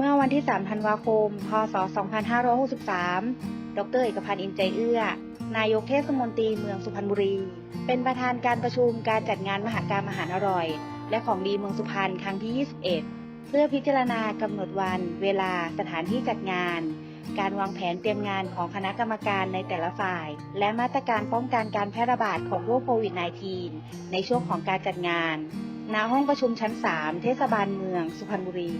เมื่อวันที่ 3 ธันวาคม พศ 2563 ดร เอกพันธ์ อินใจเอื้อ นายกเทศมนตรีเมืองสุพรรณบุรี เป็นประธานการประชุมการจัดงานมหากรรมอาหารอร่อย และของดีเมืองสุพรรณครั้งที่ 21 เพื่อพิจารณากำหนดวัน เวลา สถานที่จัดงาน การวางแผนเตรียมงานของคณะกรรมการในแต่ละฝ่าย และมาตรการป้องกันการแพร่ระบาดของโรคโควิด -19 ในช่วงของการจัดงาน ณ ห้องประชุมชั้น 3 เทศบาลเมืองสุพรรณบุรี